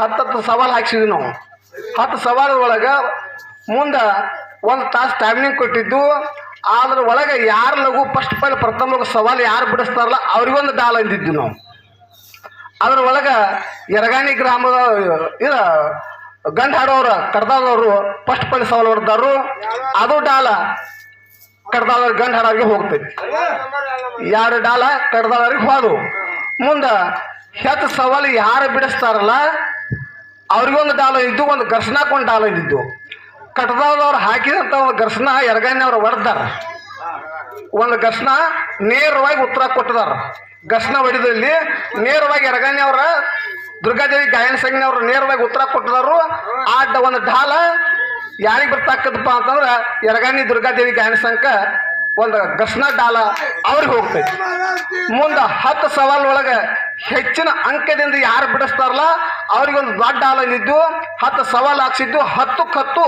ಹತ್ತತ್ತು ಸವಾಲು ಹಾಕ್ಸಿದ್ವಿ ನಾವು. ಹತ್ತು ಸವಾಲು ಒಳಗೆ ಮುಂದೆ ಒಂದು ತಾಸು ಟೈಮಿಂಗ್ ಕೊಟ್ಟಿದ್ದು. ಅದ್ರ ಒಳಗೆ ಯಾರು ಲಘು ಫಸ್ಟ್ ಪೈಲ್ ಪ್ರಥಮ ಸವಾಲು ಯಾರು ಬಿಡಿಸ್ತಾರಲ್ಲ ಅವ್ರಿಗೊಂದು ಡಾಲ್ ಅಂದಿದ್ವಿ ನಾವು. ಅದ್ರ ಒಳಗೆ ಯರಗಾಣಿ ಗ್ರಾಮದ, ಇದ ಗಂಡ ಹಾಡೋರು, ಕಡ್ದಾದವರು ಫಸ್ಟ್ ಪೈಲ್ ಸವಾಲು ಹೊಡೆದಾರು. ಅದು ಡಾಲ ಕಡ್ದಾದವ್ರ, ಗಂಡ ಹಾಡೋರಿಗೆ ಹೋಗ್ತೈತಿ. ಯಾರು ಡಾಲ ಕಡ್ದಾದವ್ರಿಗೆ ಹೋದವು ಮುಂದೆ ಹೆಚ್ಚು ಸವಾಲು ಯಾರು ಬಿಡಿಸ್ತಾರಲ್ಲ ಅವ್ರಿಗೊಂದು ಡಾಲರ್ ಇದ್ದು, ಒಂದು ಘರ್ಷಣಕ್ಕೆ ಒಂದು ಡಾಲರ್ ಇದ್ದಿದ್ದು. ಕಟ್ಟದವ್ರು ಹಾಕಿದಂಥ ಒಂದು ಘರ್ಷಣ ಎರಗಣ್ಣೆ ಅವ್ರು ಹೊಡೆದಾರ. ಒಂದು ಘರ್ಷಣ ನೇರವಾಗಿ ಉತ್ತರ ಕೊಟ್ಟದಾರ. ಘರ್ಷಣ ಹೊಡೆದಲ್ಲಿ ನೇರವಾಗಿ ಎರಗಣ್ಣೆ ಅವರ, ದುರ್ಗಾದೇವಿ ಗಾಯನ ಸಂಘನವ್ರು ನೇರವಾಗಿ ಉತ್ತರ ಕೊಟ್ಟಿದಾರು. ಆ ಒಂದು ಢಾಲ ಯಾರಿಗೆ ಬರ್ತಾಕದಪ್ಪ ಅಂತಂದ್ರೆ ಎರಗಣ್ಣಿ ದುರ್ಗಾದೇವಿ ಗಾಯನ ಸಂಘ ಒಂದು ಘರ್ಷಣ ಡಾಲ ಅವ್ರಿಗೆ ಹೋಗ್ತೈತಿ. ಮುಂದೆ ಹತ್ತು ಸವಾಲ್ ಒಳಗೆ ಹೆಚ್ಚಿನ ಅಂಕದಿಂದ ಯಾರು ಬಿಡಿಸ್ತಾರಲ್ಲ ಅವ್ರಿಗೊಂದು ದೊಡ್ಡ ಡಾಲ ಇದ್ದು ಹತ್ತು ಸವಾಲು ಹಾಕ್ಸಿದ್ದು ಹತ್ತು ಕತ್ತು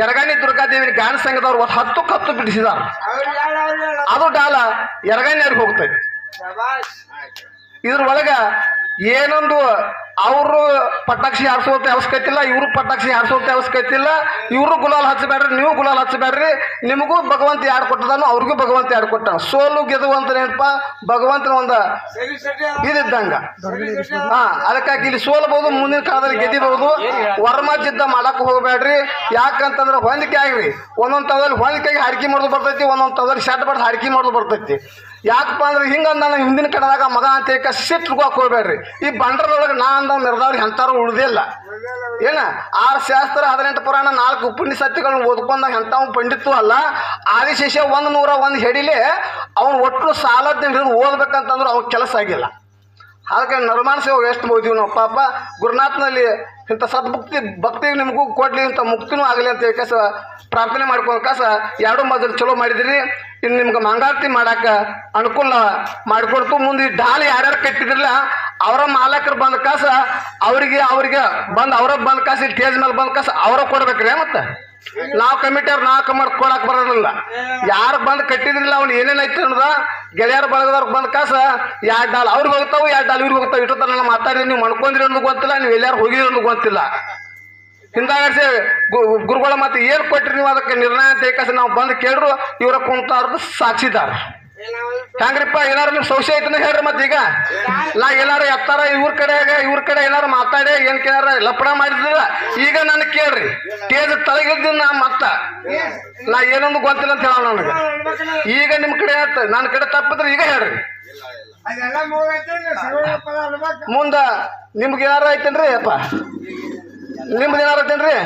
ಯರಗಣಿ ದುರ್ಗಾದೇವಿ ಗಾನ ಸಂಘದವ್ರು ಒಂದು ಹತ್ತು ಕತ್ತು ಬಿಡಿಸಿದಾರ. ಅದು ಡಾಲ ಯರಗಣ್ಣಿಯವ್ರಿಗೆ ಹೋಗ್ತೈತಿ. ಇದ್ರ ಒಳಗೆ ಏನೊಂದು ಅವರು ಪಟಾಕ್ಷಿ ಹಾರಿಸುವಂತ ಅವಶ್ಯಕತೆ ಇವರು ಪಟಾಕ್ಷಿ ಹಾರಿಸುವಂತ ಅವಶ್ಯಕತೆ ಇಲ್ಲ ಇವರು ಗುಲಾಲ್ ಹಚ್ಚಬೇಡ್ರಿ, ನೀವು ಗುಲಾಲ್ ಹಚ್ಚಬೇಡ್ರಿ. ನಿಮಗೂ ಭಗವಂತ ಯಾರು ಕೊಟ್ಟದಾನು ಅವ್ರಿಗೂ ಭಗವಂತ ಯಾರು ಕೊಟ್ಟ. ಸೋಲು ಗೆದುವು ಅಂತ ಏನಪ್ಪ? ಭಗವಂತನ ಒಂದು ಇದಿದ್ದಂಗ. ಹಾ, ಅದಕ್ಕಾಗಿ ಇಲ್ಲಿ ಸೋಲ್ಬಹುದು, ಮುಂದಿನ ಕಾಲದಲ್ಲಿ ಗೆದಿಬಹುದು ವರ್ಮಜಿದ್ದ ಮಾಡಕ್ ಹೋಗಬೇಡ್ರಿ. ಯಾಕಂತಂದ್ರೆ ಹೊಂದಿಕೆ ಆಗ್ರಿ ಒಂದೊಂದ್ ತವದಲ್ಲಿ ಹೊಂದಿಕೆಗೆ ಹಾರಿಕೆ ಮಾಡೋದು ಬರ್ತೈತಿ, ಒಂದೊಂದು ತವದಲ್ಲಿ ಶರ್ಟ್ ಬಡ್ದು ಹಾರಿಕೆ ಮಾಡೋದು ಬರ್ತೈತಿ. ಯಾಕಪ್ಪ ಅಂದ್ರೆ ಹಿಂಗ ನಾನು ಹಿಂದಿನ ಕಡೆದಾಗ ಮಗ ಅಂತ ಏಕ ಸಿಟ್ಗೋಕ್ ಹೋಗ್ಬೇಡ್ರಿ. ಈ ಬಂಡ್ರದೊಳಗೆ ನಾ ಅಂದ ನಿರ್ಧಾರ ಎಂತಾರು ಉಳ್ದಿಲ್ಲ. ಏನ? ಆರು ಶಾಸ್ತ್ರ ಹದಿನೆಂಟು ಪುರಾಣ ನಾಲ್ಕು ಉಪನಿಷತ್ತುಗಳನ್ನ ಓದ್ಕೊಂಡಾಗ ಎಂಥವ್ ಪಂಡಿತು ಅಲ್ಲ ಆದಿಶೇಷ ಒಂದು ನೂರ ಒಂದು ಹೆಡಿಲೆ ಅವನು ಒಟ್ಟು ಸಾಲದ ಹಿಡಿದು ಓದ್ಬೇಕಂತಂದ್ರೆ ಅವ್ನ ಕೆಲಸ ಆಗಿಲ್ಲ. ಅದಕ್ಕೆ ನಿರ್ಮಾಣ ಸೇವೆ ಎಷ್ಟು ಓದಿವಿ ನಾವು? ಪಾಪ ಗುರುನಾಥ್ನಲ್ಲಿ ಇಂಥ ಸದ್ಭಕ್ತಿ, ಭಕ್ತಿ ನಿಮಗೂ ಕೊಡ್ಲಿ ಇಂಥ ಮುಕ್ತಿನೂ ಆಗಲಿ ಅಂತ ಕಸ ಪ್ರಾರ್ಥನೆ ಮಾಡ್ಕೊಂಡು ಕಸ ಎರಡು ಮೊದಲು ಚಲೋ ಮಾಡಿದ್ರಿ. ಇನ್ನು ನಿಮ್ಗೆ ಮಂಗಾರತಿ ಮಾಡಕ್ಕೆ ಅನುಕೂಲ ಮಾಡಿಕೊಡ್ತು. ಮುಂದೆ ಈ ಡಾಲ್ ಯಾರ್ಯಾರು ಕಟ್ಟಿದ್ರಲ್ಲ ಅವರ ಮಾಲಕರು ಬಂದ ಕಾಸ ಅವರಿಗೆ, ಅವ್ರಿಗೆ ಬಂದು ಅವ್ರ ಬಂದ ಕಾಸ ಸ್ಟೇಜ್ ಮೇಲೆ ಬಂದ ಕಾಸ ಅವ್ರ ಕೊಡ್ಬೇಕ್ರಿ ಮತ್ತೆ? ನಾವು ಕಮಿಟಿಯವ್ರು ನಾವು ಕಮಾಡ್ ಕೊಡಕ್ ಬರೋದಿಲ್ಲ. ಯಾರು ಬಂದು ಕಟ್ಟಿದ್ರಿಲ್ಲ, ಅವ್ನು ಏನೇನು ಐತಿ ಅನ್ನೋದ ಗೆಳೆಯರ ಬಳಗದವ್ರಿಗೆ ಬಂದ ಕಾಸ ಎರಡು ಡಾಲ್ ಅವ್ರಿಗೆ ಹೋಗ್ತಾವೆ, ಎರಡು ಡಾಲ್ ಇವ್ರಿಗೆ ಹೋಗ್ತಾವೆ. ಇಟ್ಟು ನಾನು ಮಾತಾಡಿದ್ರೆ ನೀವು ಮಣ್ಕೊಂಡ್ರಿ ಅನ್ನೋದು ಗೊತ್ತಿಲ್ಲ, ನೀವು ಎಲ್ಲಾರು ಹೋಗಿರಿ ಅನ್ನೋದು ಗೊತ್ತಿಲ್ಲ. ಹಿಂದಾಗಡ್ಸಿ ಗುರುಗಳ ಮತ್ತೆ ಏನು ಕೊಟ್ರಿ ನೀವು, ಅದಕ್ಕೆ ನಿರ್ಣಯ ಅಂತ ನಾವು ಬಂದು ಕೇಳ್ರು, ಇವರ ಕುಂತಾರ್ದು ಸಾಕ್ಷಿದಾರ. ಹೆಂಗ್ರಿಪ್ಪ, ಏನಾರು ಸಂಶಯ ಐತನ ಹೇಳ್ರಿ ಮತ್ತೆ ಈಗ? ನಾ ಎಲ್ಲಾರು ಎತ್ತಾರ ಇವ್ರ ಕಡೆಯಾಗ ಇವ್ರ ಕಡೆ ಏನಾರು ಮಾತಾಡಿ, ಏನ್ ಕೇಳಾರ ಲಪಡ ಮಾಡಿದ್ರ ಈಗ ನನ್ ಕೇಳ್ರಿ ಕೇಜ್ ತಳಗಿದ್ದ ನಾ ಮತ್ತ? ನಾ ಏನೊಂದು ಗೊತ್ತಿಲ್ಲ ಅಂತ ಹೇಳ ನನಗೆ. ಈಗ ನಿಮ್ ಕಡೆ ಆತ ನನ್ನ ಕಡೆ ತಪ್ಪಿದ್ರೆ ಈಗ ಹೇಳ್ರಿ. ಮುಂದ ನಿಮ್ಗೆ ಏನಾರ ಐತೇನ್ರಿ ಅಪ್ಪ? ನಿಮ್ದು ಏನಾರ ಐತೇನ್ರಿ?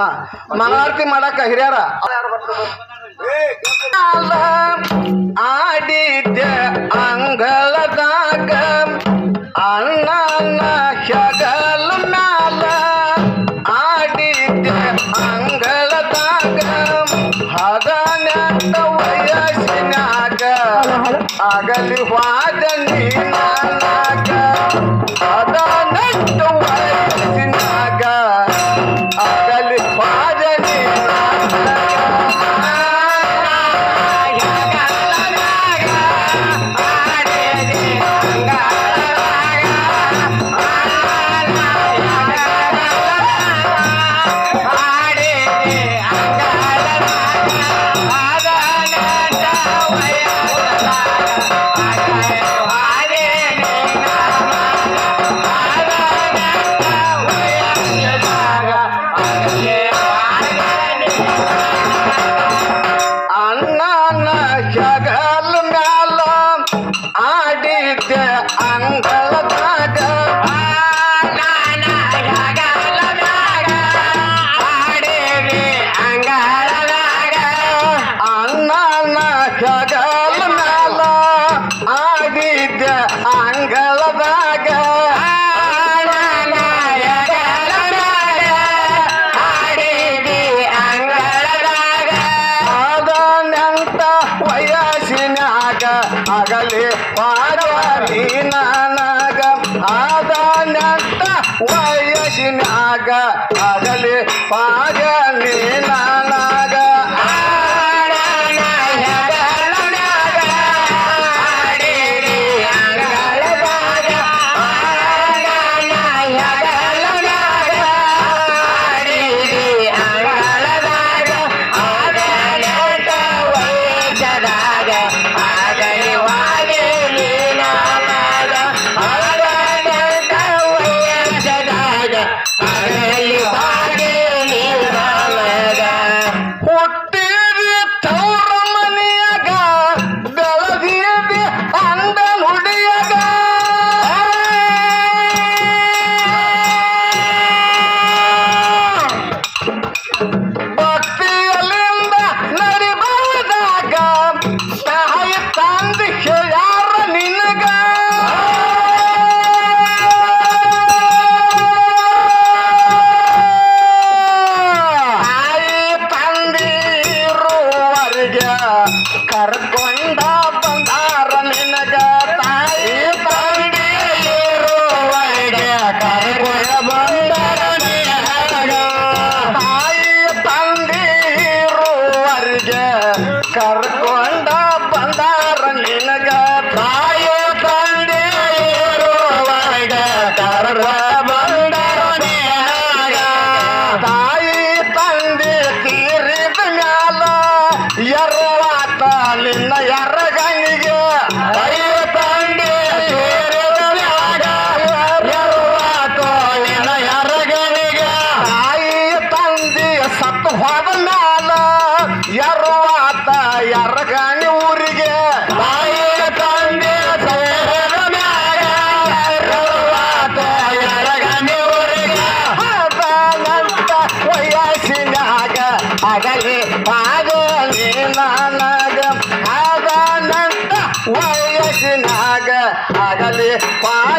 ಹಾ ಮನಾರ್ತಿ ಮಾಡಾಕ ಹಿರಿಯರ? ಆಡಿದ್ದ ಅಂಗಳದಾಗ ಅಣ್ಣನ ಶಗಲ ಮ್ಯಾಲ ಆಡಿದ್ದ ಅಂಗಳದಾಗ ಹದನೆಂಟ ವಯಸ್ಸಿನಾಗ ಆಗಲಿ ವಾದ ನೀನಾಗ ಅಗಲಿ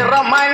I'm Tierra Maya.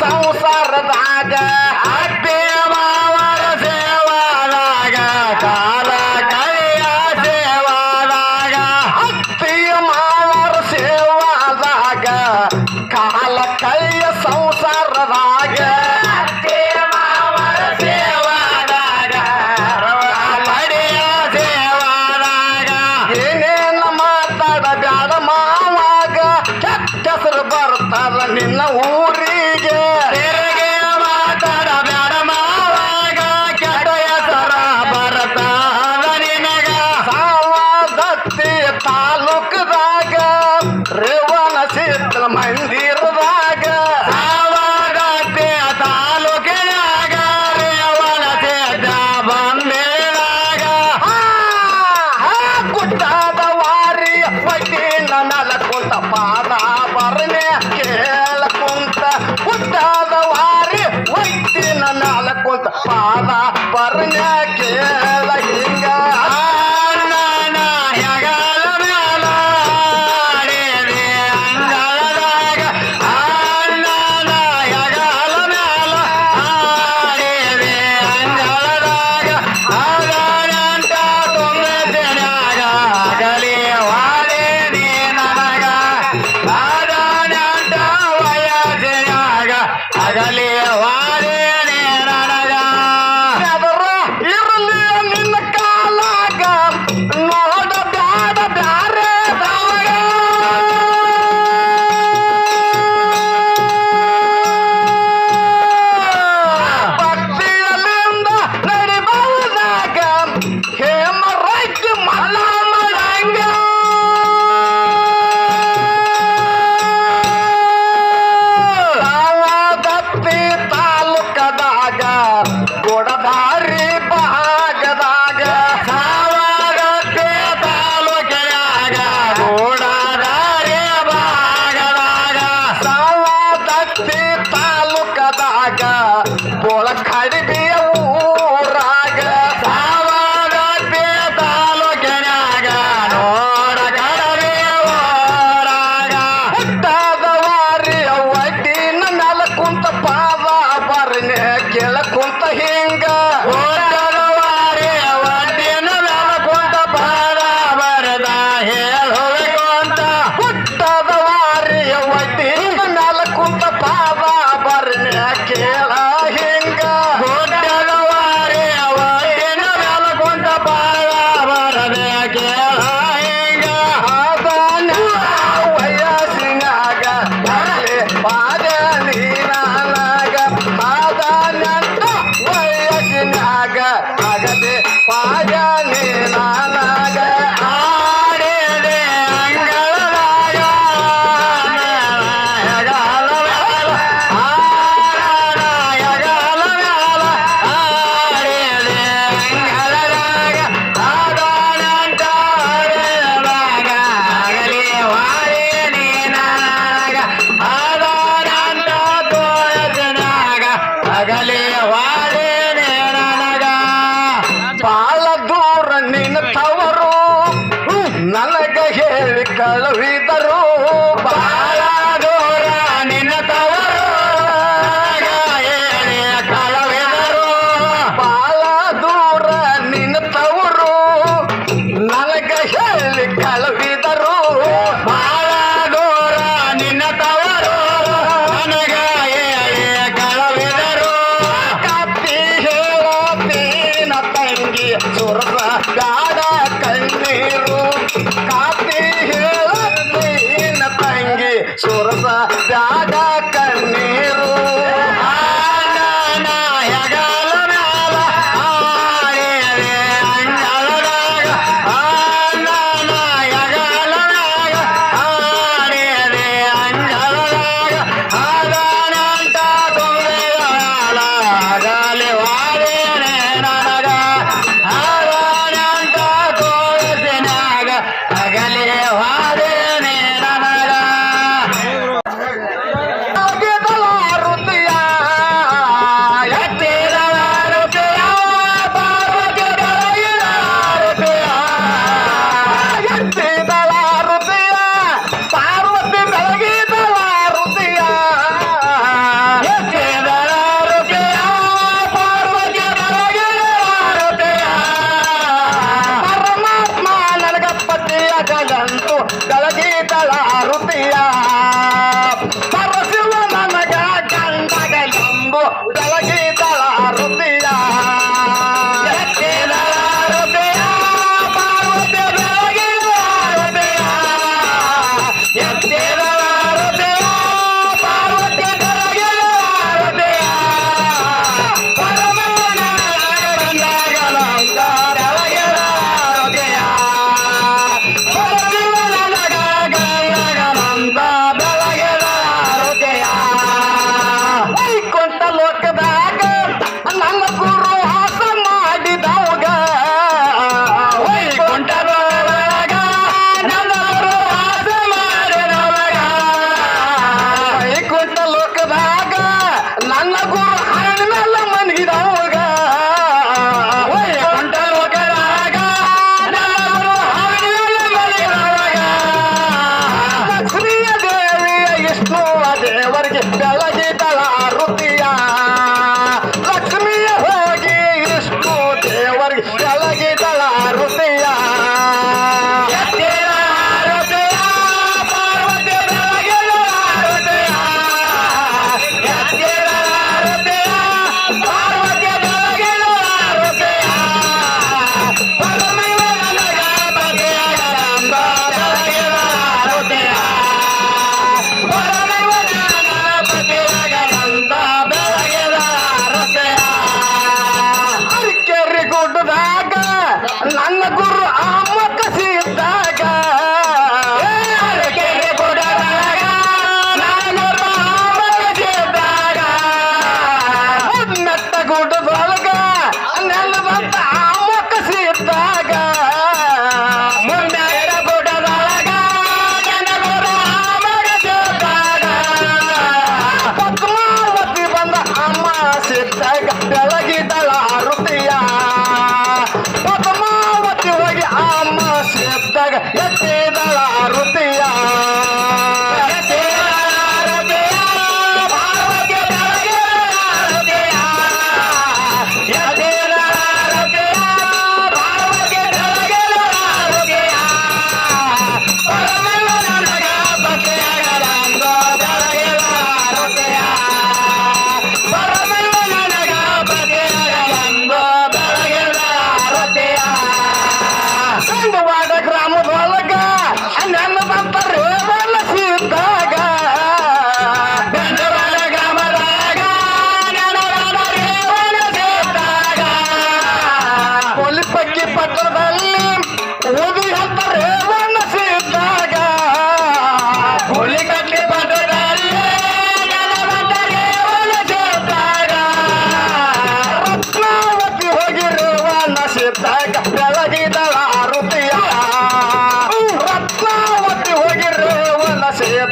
صوصر بعده ಕೆಳ ಕುಂತ ಹಿಂಗ. ராதா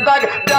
ಧನ್ಯವಾದಗಳು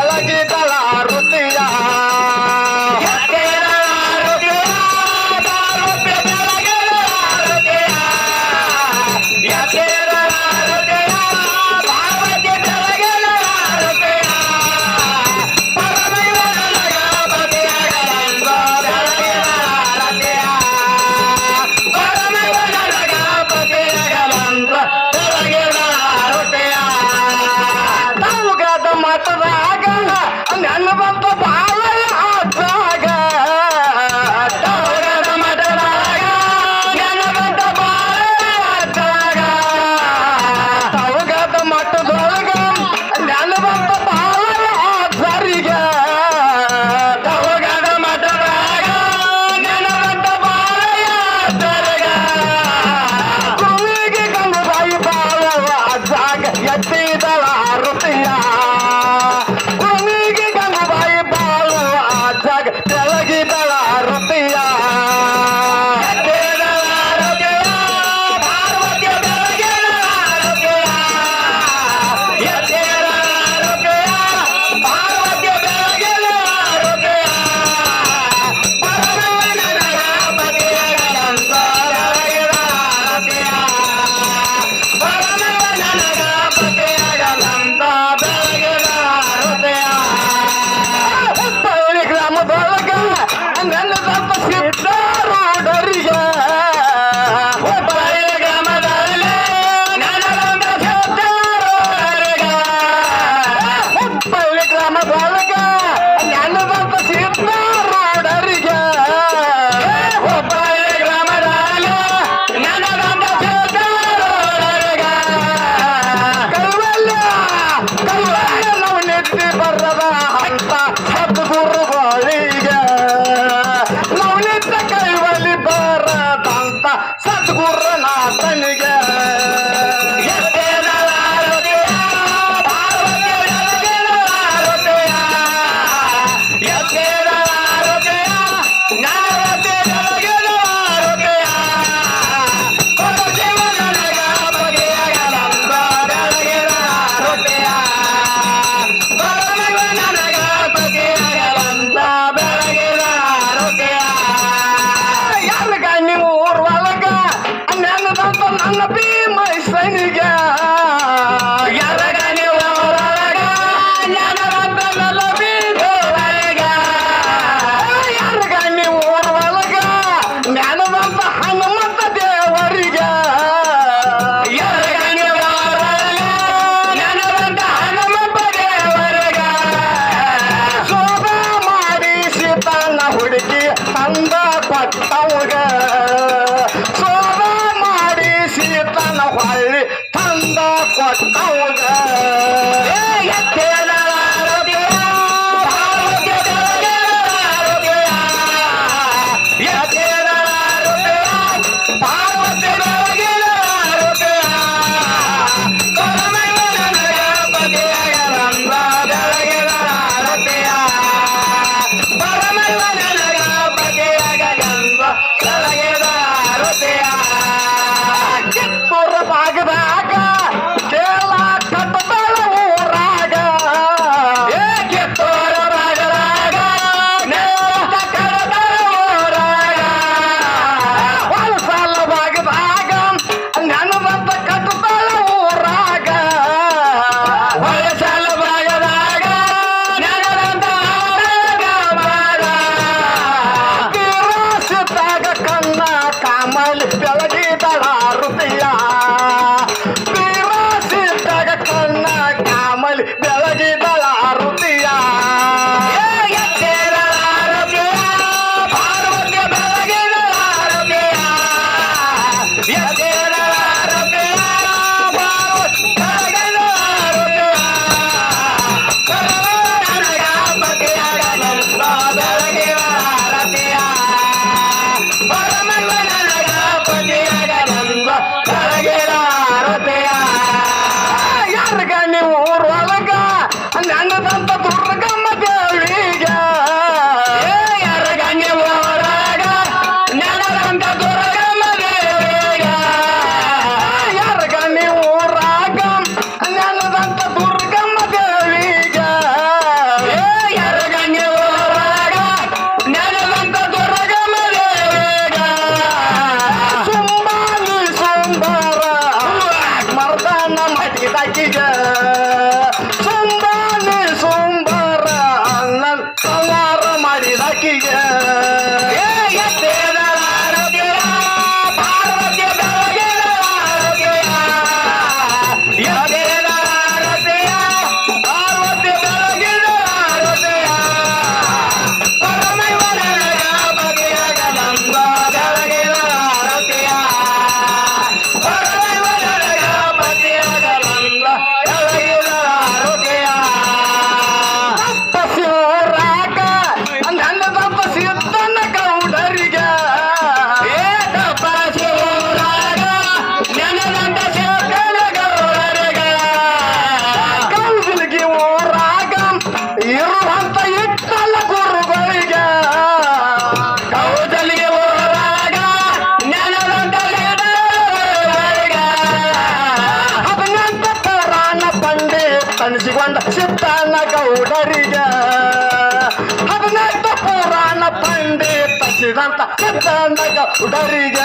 ಪಂಡಿತ ಸಿದ್ಧಾಂತ